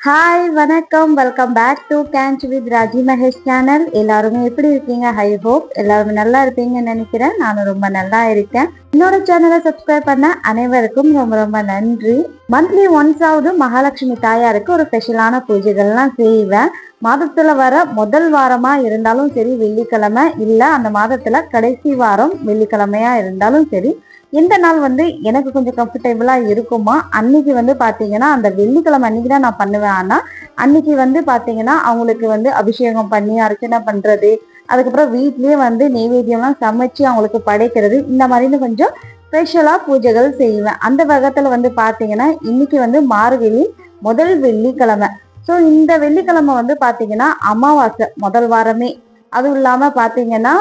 Hi வணக்கம். Welcome back to கேன்ச் with Raji Mahesh channel எல்லாருமே எப்படி இருக்கீங்க? ஹை ஹோப் எல்லாருமே நல்லா இருப்பீங்கன்னு நினைக்கிறேன். நானும் ரொம்ப நல்லா இருக்கேன். என்னோட சேனலை சப்ஸ்கிரைப் பண்ண அனைவருக்கும் ரொம்ப ரொம்ப நன்றி. மந்த்லி ஒன்ஸ் ஆகுது மகாலட்சுமி தாயாருக்கு ஒரு ஸ்பெஷலான பூஜைகள்லாம் செய்வேன். மாதத்துல வர முதல் வாரமா இருந்தாலும் சரி வெள்ளிக்கிழமை இல்ல அந்த மாதத்துல கடைசி வாரம் வெள்ளிக்கிழமையா இருந்தாலும் சரி எந்த நாள் வந்து எனக்கு கொஞ்சம் கம்ஃபர்டபுளா இருக்குமோ? அன்னைக்கு வந்து பாத்தீங்கன்னா அந்த வெள்ளிக்கிழமை அன்னைக்கு தான் நான் பண்ணுவேன். ஆனா அன்னைக்கு வந்து பாத்தீங்கன்னா அவங்களுக்கு வந்து அபிஷேகம் பண்ணி அர்ச்சனை பண்றது அதுக்கப்புறம் வீட்லயே வந்து நெய்வேத்தியம்லாம் சமைச்சு அவங்களுக்கு படைக்கிறது இந்த மாதிரின்னு கொஞ்சம் ஸ்பெஷலா பூஜைகள் செய்வேன். அந்த வகத்துல வந்து பாத்தீங்கன்னா இன்னைக்கு வந்து மார்கழி முதல் வெள்ளிக்கிழமை. ஸோ இந்த வெள்ளிக்கிழமை வந்து பாத்தீங்கன்னா அமாவாசை முதல் வாரமே. அதுவும் இல்லாம பாத்தீங்கன்னா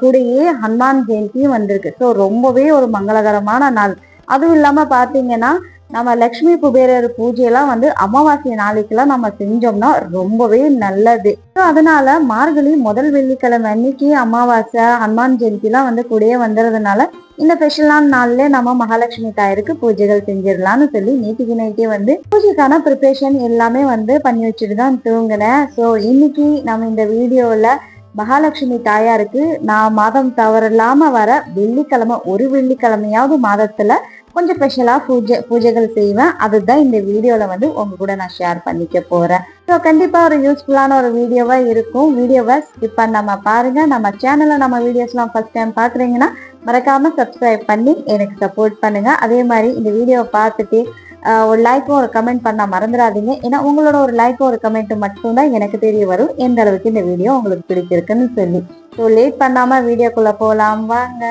கூடயே ஹனுமான் ஜெயந்தியும் வந்திருக்கு. ஸோ ரொம்பவே ஒரு மங்களகரமான நாள். அதுவும் இல்லாம பாத்தீங்கன்னா நம்ம லக்ஷ்மி குபேரர் பூஜையெல்லாம் வந்து அமாவாசை நாளைக்கெல்லாம் நம்ம செஞ்சோம்னா ரொம்பவே நல்லது. ஸோ அதனால மார்கழி முதல் வெள்ளிக்கிழமை அன்னைக்கு அமாவாசை ஹனுமான் ஜெயந்திலாம் வந்து கூடயே வந்துறதுனால இந்த ஸ்பெஷலான நாள்ல நம்ம மகாலட்சுமி தாயருக்கு பூஜைகள் செஞ்சிடலாம்னு சொல்லி நேற்றுக்கு நைட்டே வந்து பூஜைக்கான ப்ரிப்பரேஷன் எல்லாமே வந்து பண்ணி வச்சுட்டு தான் தூங்கினேன். ஸோ இன்னைக்கு நம்ம இந்த வீடியோவில் மகாலட்சுமி தாயாருக்கு நான் மாதம் தவறில்லாம வர வெள்ளிக்கிழமை ஒரு வெள்ளிக்கிழமையாவது மாதத்துல கொஞ்சம் ஸ்பெஷலாக பூஜை பூஜைகள் செய்வேன். அதுதான் இந்த வீடியோவில் வந்து உங்க கூட நான் ஷேர் பண்ணிக்க போகிறேன் ஸோ கண்டிப்பாக ஒரு யூஸ்ஃபுல்லான ஒரு வீடியோவாக இருக்கும். வீடியோவை ஸ்கிப் பண்ணாம பாருங்க. நம்ம சேனலில் நம்ம வீடியோஸ்லாம் ஃபர்ஸ்ட் டைம் பார்க்குறீங்கன்னா மறக்காமல் சப்ஸ்கிரைப் பண்ணி எனக்கு சப்போர்ட் பண்ணுங்கள் அதே மாதிரி இந்த வீடியோவை பார்த்துட்டு ஒரு லைக்கும் ஒரு கமெண்ட் பண்ண மறந்துடாதீங்க. ஏன்னா உங்களோட ஒரு லைக்கும் ஒரு கமெண்ட் மட்டும்தான் எனக்கு தெரிய வரும். எந்த அளவுக்கு இந்த வீடியோ உங்களுக்கு பிடிச்சிருக்குன்னு சொல்லி. ஸோ லேட் பண்ணாம வீடியோக்குள்ள போகலாம் வாங்க.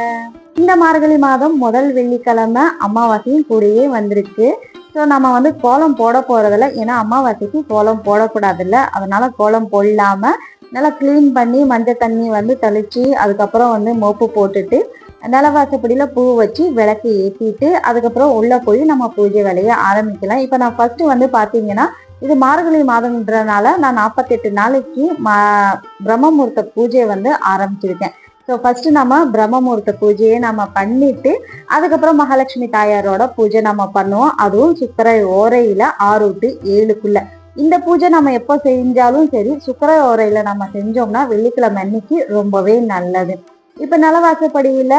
இந்த மார்கழி மாதம் முதல் வெள்ளிக்கிழமை அமாவாசையும் கூடயே வந்திருக்கு. ஸோ நம்ம வந்து கோலம் போட போகிறதில்ல ஏன்னா அமாவாசைக்கு கோலம் போடக்கூடாதுல்ல. அதனால் கோலம் போடலாமல் நல்லா க்ளீன் பண்ணி மஞ்சள் தண்ணி வந்து தெளித்து அதுக்கப்புறம் வந்து மோப்பு போட்டுட்டு நிலவாசப்படியில் பூ வச்சு விளக்கு ஏற்றிட்டு அதுக்கப்புறம் உள்ளே போய் நம்ம பூஜை வேலையை ஆரம்பிக்கலாம். இப்போ நான் ஃபஸ்ட்டு வந்து பார்த்தீங்கன்னா இது மார்கழி மாதம்ன்றனால நான் நாற்பத்தெட்டு நாளைக்கு மா பிரம்மமுகூர்த்த பூஜையை வந்து ஆரம்பிச்சிருக்கேன். ஸோ ஃபர்ஸ்ட் நம்ம பிரம்மமுகூர்த்த பூஜையை நம்ம பண்ணிட்டு அதுக்கப்புறம் மகாலட்சுமி தாயாரோட பூஜை நம்ம பண்ணுவோம். அதுவும் சுக்கர ஓரையில ஆறு டு ஏழுக்குள்ள. இந்த பூஜை நம்ம எப்போ செஞ்சாலும் சரி சுக்கர ஓரையில நம்ம செஞ்சோம்னா வெள்ளிக்கிழமை அன்னைக்கு ரொம்பவே நல்லது. இப்போ நலவாசப்படியில்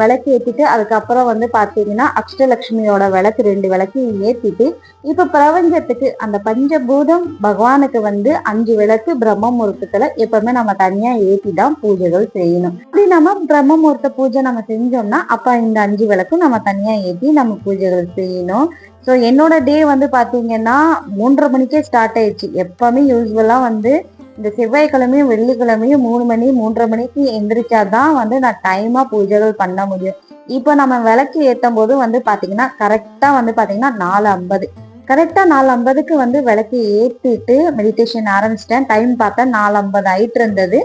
விளக்கு ஏற்றிட்டு அதுக்கப்புறம் வந்து பார்த்தீங்கன்னா அஷ்டலக்ஷ்மியோட விளக்கு ரெண்டு விளக்கையும் ஏற்றிட்டு இப்போ பிரபஞ்சத்துக்கு அந்த பஞ்சபூதம் பகவானுக்கு வந்து அஞ்சு விளக்கு பிரம்ம முகூர்த்தத்துல எப்பவுமே நம்ம தனியாக ஏற்றி தான் பூஜைகள் செய்யணும். அப்படி நம்ம பிரம்ம முகூர்த்த பூஜை நம்ம செஞ்சோம்னா அப்போ இந்த அஞ்சு விளக்கும் நம்ம தனியாக ஏற்றி நம்ம பூஜைகள் செய்யணும். ஸோ என்னோட டே வந்து பார்த்தீங்கன்னா மூன்றரை மணிக்கே ஸ்டார்ட் ஆயிடுச்சு. எப்பவுமே யூஸ்வலாக வந்து இந்த செவ்வாய்க்கிழமையும் வெள்ளிக்கிழமையும் மூணு மணி மூன்றரை மணிக்கு எந்திரிச்சாதான் வந்து நான் டைமா பூஜைகள் பண்ண முடியும். இப்போ நம்ம விளக்கு ஏற்றும் போது வந்து பாத்தீங்கன்னா கரெக்டா வந்து பாத்தீங்கன்னா நாலு ஐம்பது. கரெக்டா நாலு ஐம்பதுக்கு வந்து விளக்கு ஏற்றிட்டு மெடிடேஷன் ஆரம்பிச்சிட்டேன். டைம் பார்த்தா நாலு ஐம்பது ஆயிட்டு இருந்தது.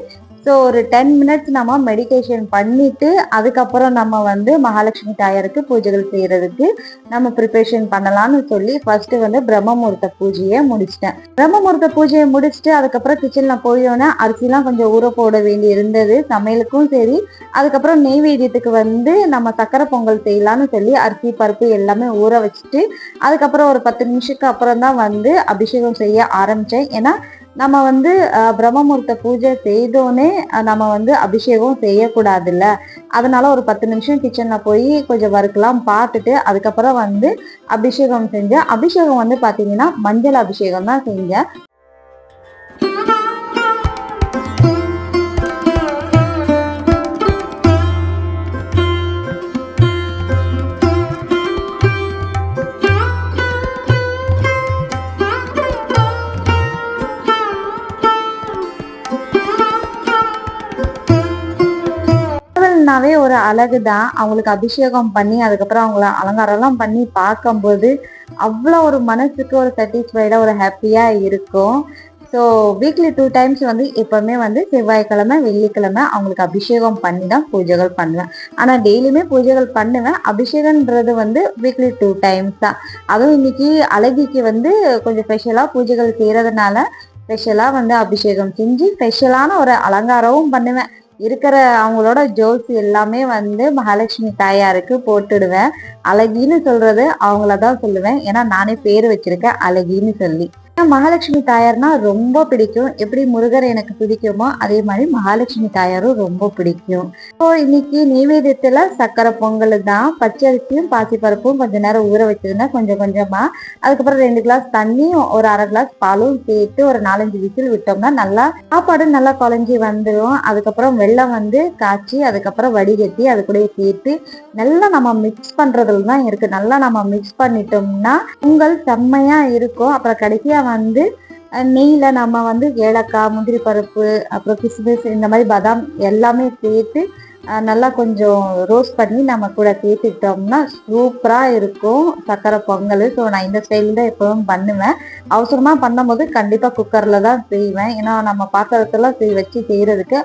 ஸோ ஒரு டென் மினிட்ஸ் நம்ம மெடிடேஷன் பண்ணிட்டு அதுக்கப்புறம் நம்ம வந்து மகாலட்சுமி தாயாருக்கு பூஜைகள் செய்யறதுக்கு நம்ம ப்ரிப்பரேஷன் பண்ணலாம்னு சொல்லி ஃபர்ஸ்ட் வந்து பிரம்மமூர்த்த பூஜையை முடிச்சிட்டேன். பிரம்மமூர்த்த பூஜையை முடிச்சுட்டு அதுக்கப்புறம் கிச்சன்ல போயோன்னே அரிசிலாம் கொஞ்சம் ஊற போட வேண்டி இருந்தது. சமையலுக்கும் சரி அதுக்கப்புறம் நெய்வேதியத்துக்கு வந்து நம்ம சக்கரை பொங்கல் செய்யலாம்னு சொல்லி அரிசி பருப்பு எல்லாமே ஊற வச்சுட்டு அதுக்கப்புறம் ஒரு பத்து நிமிஷத்துக்கு அப்புறம் தான் வந்து அபிஷேகம் செய்ய ஆரம்பிச்சேன். ஏன்னா நம்ம வந்து அஹ், பிரம்மமுகூர்த்த பூஜை செய்தோன்னே நம்ம வந்து அபிஷேகம் செய்யக்கூடாதுல்ல. அதனால ஒரு பத்து நிமிஷம் கிச்சன்ல போய் கொஞ்சம் ஒர்க்லாம் பார்த்துட்டு அதுக்கப்புறம் வந்து அபிஷேகம் செஞ்சேன் அபிஷேகம் வந்து பாத்தீங்கன்னா மஞ்சள் அபிஷேகம் தான் செஞ்சேன் அழகு தான் அவங்களுக்கு அபிஷேகம் பண்ணி அதுக்கப்புறம் அவங்கள அலங்காரம்லாம் பண்ணி பார்க்கும்போது அவ்வளோ ஒரு மனசுக்கு ஒரு சாட்டிஸ்ஃபைடாக ஒரு ஹாப்பியாக இருக்கும். ஸோ வீக்லி டூ டைம்ஸ் வந்து எப்போவுமே வந்து செவ்வாய்க்கிழமை வெள்ளிக்கிழமை அவங்களுக்கு அபிஷேகம் பண்ணி தான் பூஜைகள் பண்ணுவேன். ஆனால் டெய்லியுமே பூஜைகள் பண்ணுவேன். அபிஷேகன்றது வந்து வீக்லி டூ டைம்ஸ் தான். அதுவும் இன்னைக்கு அழகிக்கு வந்து கொஞ்சம் ஸ்பெஷலாக பூஜைகள் செய்கிறதுனால ஸ்பெஷலாக வந்து அபிஷேகம் செஞ்சு ஸ்பெஷலான ஒரு அலங்காரமும் பண்ணுவேன். இருக்கிற அவங்களோட ஜோல்ஸ் எல்லாமே வந்து மகாலட்சுமி தாயாருக்கு போட்டுடுவேன். அழகின்னு சொல்றது அவங்கள தான் சொல்லுவேன். ஏன்னா நானே பேர் வச்சிருக்கேன் அழகின்னு சொல்லி. மகாலட்சுமி தாயார்னா ரொம்ப பிடிக்கும். எப்படி முருகர் எனக்கு பிடிக்குமோ அதே மாதிரி மகாலட்சுமி தாயாரும் ரொம்ப பிடிக்கும். ஸோ இன்னைக்கு நெய்வேத்தியத்துல சக்கரை பொங்கல் தான். பச்சரிசியும் பாசிப்பருப்பும் கொஞ்ச நேரம் ஊற வச்சிருந்தேன் கொஞ்சம் கொஞ்சமா அதுக்கப்புறம் ரெண்டு கிளாஸ் தண்ணியும் ஒரு அரை கிளாஸ் பாலும் சேர்த்து ஒரு நாலஞ்சு விசில் விட்டோம்னா நல்லா சாப்பாடு நல்லா குழஞ்சி வந்துடும் அதுக்கப்புறம் வெள்ளம் வந்து காய்ச்சி அதுக்கப்புறம் வடிகட்டி அது கூட சேர்த்து நல்லா நம்ம மிக்ஸ் பண்றதுல தான் இருக்கு. நல்லா நம்ம மிக்ஸ் பண்ணிட்டோம்னா பொங்கல் செம்மையா இருக்கும். அப்புறம் கடைசியா வந்து நெய்யில் நம்ம வந்து ஏலக்காய் முந்திரி பருப்பு அப்புறம் கிஸ்மிஸ் இந்த மாதிரி பாதாம் எல்லாமே சேர்த்து நல்லா கொஞ்சம் ரோஸ்ட் பண்ணி நம்ம கூட சேர்த்துக்கிட்டோம்னா சூப்பராக இருக்கும். சக்கரை பொங்கல். ஸோ நான் இந்த ஸ்டைலில் தான் எப்பவும் பண்ணுவேன். அவசரமாக பண்ணும்போது கண்டிப்பாக குக்கரில் தான் செய்வேன். ஏன்னா நம்ம பாத்திரத்தெல்லாம் செய் வச்சு செய்யறதுக்கு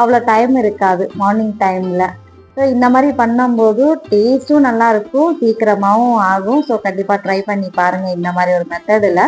அவ்வளோ டைம் இருக்காது. மார்னிங் டைமில் ஸோ இந்த மாதிரி பண்ணும்போது டேஸ்ட்டும் நல்லா இருக்கும் ஆகும். ஸோ கண்டிப்பாக ட்ரை பண்ணி பாருங்க இந்த மாதிரி ஒரு மெத்தடில்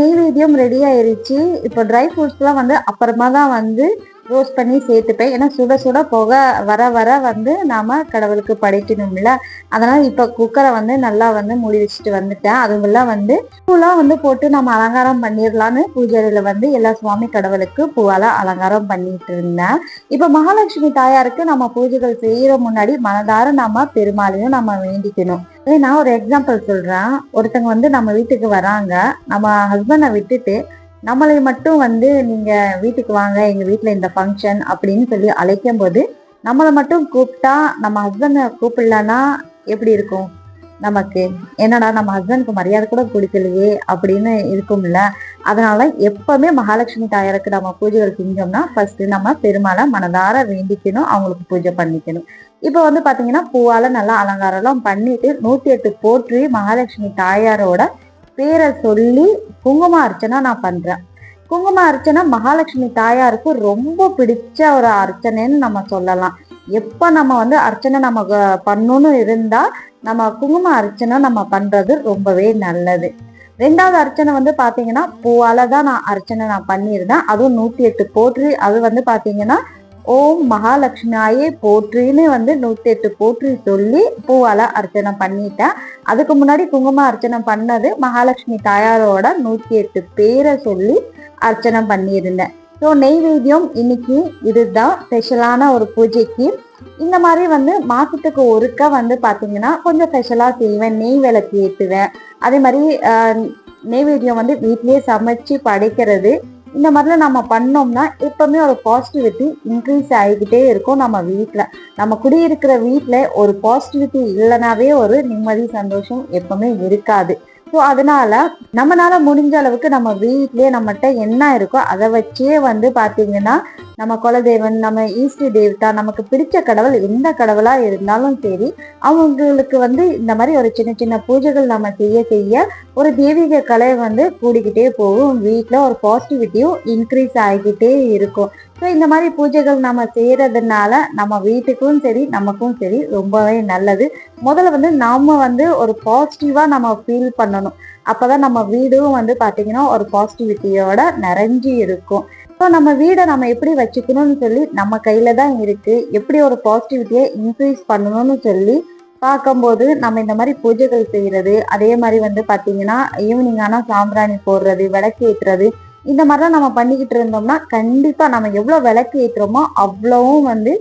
நெய்வேத்தியம் ரெடி ஆயிருச்சு. இப்போ ட்ரை ஃப்ரூட்ஸ்லாம் வந்து அப்புறமா தான் வந்து ரோஸ்ட் பண்ணி சேர்த்துப்பேன். ஏன்னா சுட சுட புகை வர வர வந்து நாம கடவுளுக்கு படைக்கணும்ல. அதனால இப்போ குக்கரை வந்து நல்லா வந்து மூடி வச்சுட்டு வந்துட்டேன். அதுவெல்லாம் வந்து பூலாம் வந்து போட்டு நம்ம அலங்காரம் பண்ணிடலான்னு பூஜையில வந்து எல்லா சுவாமி கடவுளுக்கு பூவெல்லாம் அலங்காரம் பண்ணிட்டு இருந்தேன். இப்போ மகாலட்சுமி தாயாருக்கு நம்ம பூஜைகள் செய்யற முன்னாடி மனதார நம்ம பெருமாளையும் நம்ம வேண்டிக்கணும். நான் ஒரு எக்ஸாம்பிள் சொல்றேன். ஒருத்தங்க வந்து நம்ம வீட்டுக்கு வராங்க. நம்ம ஹஸ்பண்டை விட்டுட்டு நம்மளை மட்டும் வந்து நீங்க வீட்டுக்கு வாங்க எங்க வீட்டில் இந்த ஃபங்க்ஷன் அப்படின்னு சொல்லி அழைக்கும் போது நம்மளை மட்டும் கூப்பிட்டா நம்ம ஹஸ்பண்டை கூப்பிடலன்னா எப்படி இருக்கும் நமக்கு? என்னடா நம்ம ஹஸ்பண்டுக்கு மரியாதை கூட கொடுக்கலையே அப்படின்னு இருக்கும்ல. அதனால எப்பவுமே மகாலட்சுமி தாயாருக்கு நம்ம பூஜைகள் செஞ்சோம்னா ஃபர்ஸ்ட் நம்ம பெருமாளை மனதார வேண்டிக்கணும் அவங்களுக்கு பூஜை பண்ணிக்கணும். இப்போ வந்து பாத்தீங்கன்னா பூவால நல்லா அலங்காரம்லாம் பண்ணிட்டு நூத்தி எட்டு போற்றி மகாலட்சுமி தாயாரோட பேரை சொல்லி குங்கும அர்ச்சனை நான் பண்றேன். குங்கும அர்ச்சனை மகாலட்சுமி தாயாருக்கு ரொம்ப பிடிச்ச ஒரு அர்ச்சனைன்னு நம்ம சொல்லலாம். எப்ப நம்ம வந்து அர்ச்சனை நம்ம பண்ணணும்னு இருந்தா நம்ம குங்கும அர்ச்சனை நம்ம பண்றது ரொம்பவே நல்லது. ரெண்டாவது அர்ச்சனை வந்து பாத்தீங்கன்னா பூவால தான் நான் அர்ச்சனை நான் பண்ணியிருந்தேன். அதுவும் நூத்தி எட்டு போற்றி. அது வந்து பாத்தீங்கன்னா ஓம் மகாலட்சுமியாயே போற்றின்னு வந்து நூற்றி எட்டு போற்றி சொல்லி பூவால் அர்ச்சனை பண்ணிட்டேன் அதுக்கு முன்னாடி குங்கும அர்ச்சனை பண்ணது மகாலட்சுமி தாயாரோட நூற்றி எட்டு பேரை சொல்லி அர்ச்சனை பண்ணியிருந்தேன். ஸோ நெய்வேத்தியம் இன்னைக்கு இதுதான் ஸ்பெஷலான ஒரு பூஜைக்கு. இந்த மாதிரி வந்து மாசத்துக்கு ஒருக்க வந்து பார்த்தீங்கன்னா கொஞ்சம் ஸ்பெஷலாக செய்வேன். நெய் விளக்கு ஏற்றுவேன் அதே மாதிரி நெய்வேத்தியம் வந்து வீட்டிலேயே சமைச்சு படைக்கிறது. இந்த மாதிரிலாம் நம்ம பண்ணோம்னா எப்பவுமே ஒரு பாசிட்டிவிட்டி இன்க்ரீஸ் ஆகிக்கிட்டே இருக்கும் நம்ம வீட்டில் நம்ம குடியிருக்கிற வீட்டில் ஒரு பாசிட்டிவிட்டி இல்லைனாவே ஒரு நிம்மதி சந்தோஷம் எப்பவுமே இருக்காது. ஸோ அதனால நம்மளால முடிஞ்ச அளவுக்கு நம்ம வீட்லேயே நம்மகிட்ட என்ன இருக்கோ அதை வச்சே வந்து பாத்தீங்கன்னா நம்ம குலதெய்வன் நம்ம ஈஸ்டர் தேவதா நமக்கு பிடிச்ச கடவுள் எந்த கடவுளா இருந்தாலும் சரி அவங்களுக்கு வந்து இந்த மாதிரி ஒரு சின்ன சின்ன பூஜைகள் நம்ம செய்ய செய்ய ஒரு தெய்வீக கலை வந்து கூடிக்கிட்டே போகும். வீட்டில் ஒரு பாசிட்டிவிட்டியும் இன்க்ரீஸ் ஆகிக்கிட்டே இருக்கும். ஸோ இந்த மாதிரி பூஜைகள் நம்ம செய்யறதுனால நம்ம வீட்டுக்கும் சரி நமக்கும் சரி ரொம்பவே நல்லது. முதல்ல வந்து நாம வந்து ஒரு பாசிட்டிவா நம்ம ஃபீல் பண்ணணும். அப்போதான் நம்ம வீடும் வந்து பார்த்தீங்கன்னா ஒரு பாசிட்டிவிட்டியோட நிறைஞ்சி இருக்கும். ஸோ நம்ம வீடை நம்ம எப்படி வச்சுக்கணும்னு சொல்லி நம்ம கையில தான் இருக்கு. எப்படி ஒரு பாசிட்டிவிட்டியை இன்க்ரீஸ் பண்ணணும்னு சொல்லி பார்க்கும்போது நம்ம இந்த மாதிரி பூஜைகள் செய்யறது அதே மாதிரி வந்து பார்த்தீங்கன்னா ஈவினிங் ஆனால் சாம்பிராணி போடுறது விளக்கு ஏற்றுறது இந்த மாதிரிலாம் நம்ம பண்ணிக்கிட்டு இருந்தோம்னா கண்டிப்பாக நம்ம எவ்வளோ விளக்கு ஏற்றுறோமோ அவ்வளவும் வந்து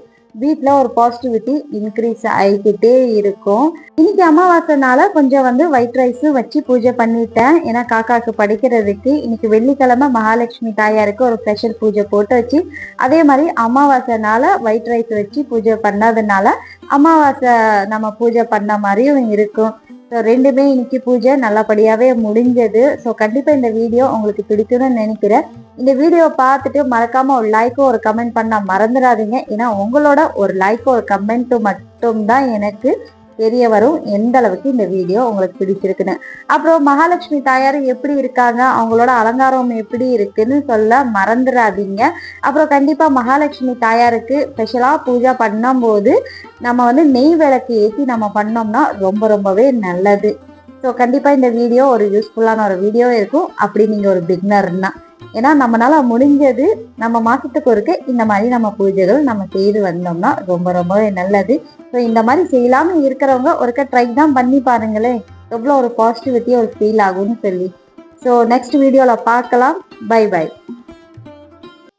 வீட்டில் ஒரு பாசிட்டிவிட்டி இன்க்ரீஸ் ஆகிக்கிட்டே இருக்கும். இன்னைக்கு அமாவாசைனால கொஞ்சம் வந்து ஒயிட் ரைஸும் வச்சு பூஜை பண்ணிட்டேன். ஏன்னா காக்காவுக்கு படிக்கிறதுக்கு இன்னைக்கு வெள்ளிக்கிழமை மகாலட்சுமி தாயாருக்கு ஒரு ஸ்பெஷல் பூஜை போட்டு வச்சு அதே மாதிரி அமாவாசைனால ஒயிட் ரைஸ் வச்சு பூஜை பண்ணதுனால அமாவாசை நம்ம பூஜை பண்ண மாதிரியும் இருக்கும். ஸோ ரெண்டுமே இன்னைக்கு பூஜை நல்லபடியாகவே முடிஞ்சது. ஸோ கண்டிப்பாக இந்த வீடியோ உங்களுக்கு பிடிக்கும்னு நினைக்கிறேன். இந்த வீடியோ பார்த்துட்டு மறக்காம ஒரு லைக்கும் ஒரு கமெண்ட் பண்ண மறந்துடாதீங்க. ஏன்னா உங்களோட ஒரு லைக்கும் ஒரு கமெண்ட்டும் மட்டும் தான் எனக்கு தெரிய வரும் எந்த அளவுக்கு இந்த வீடியோ உங்களுக்கு பிடிச்சிருக்குன்னு. அப்புறம் மகாலட்சுமி தாயார் எப்படி இருக்காங்க? அவங்களோட அலங்காரம் எப்படி இருக்குன்னு சொல்ல மறந்துடாதீங்க. அப்புறம் கண்டிப்பாக மகாலட்சுமி தாயாருக்கு ஸ்பெஷலாக பூஜை பண்ணும்போது நம்ம வந்து நெய் விளக்கு ஏற்றி நம்ம பண்ணோம்னா ரொம்ப ரொம்பவே நல்லது. ஸோ கண்டிப்பாக இந்த வீடியோ ஒரு யூஸ்ஃபுல்லான ஒரு வீடியோ இருக்கும். அப்படி நீங்கள் ஒரு பிக்னர்னா ஏன்னா நம்மளால முடிஞ்சது நம்ம மாசத்துக்கு ஒருக்க இந்த மாதிரி நம்ம பூஜைகள் நம்ம செய்து வந்தோம்னா ரொம்ப ரொம்பவே நல்லது. ஸோ இந்த மாதிரி செய்யலாம இருக்கிறவங்க ஒருக்க ட்ரை தான் பண்ணி பாருங்களேன். எவ்வளோ ஒரு பாசிட்டிவிட்டியாக ஒரு ஃபீல் ஆகும்னு சொல்லி. ஸோ நெக்ஸ்ட் வீடியோவில் பார்க்கலாம். By by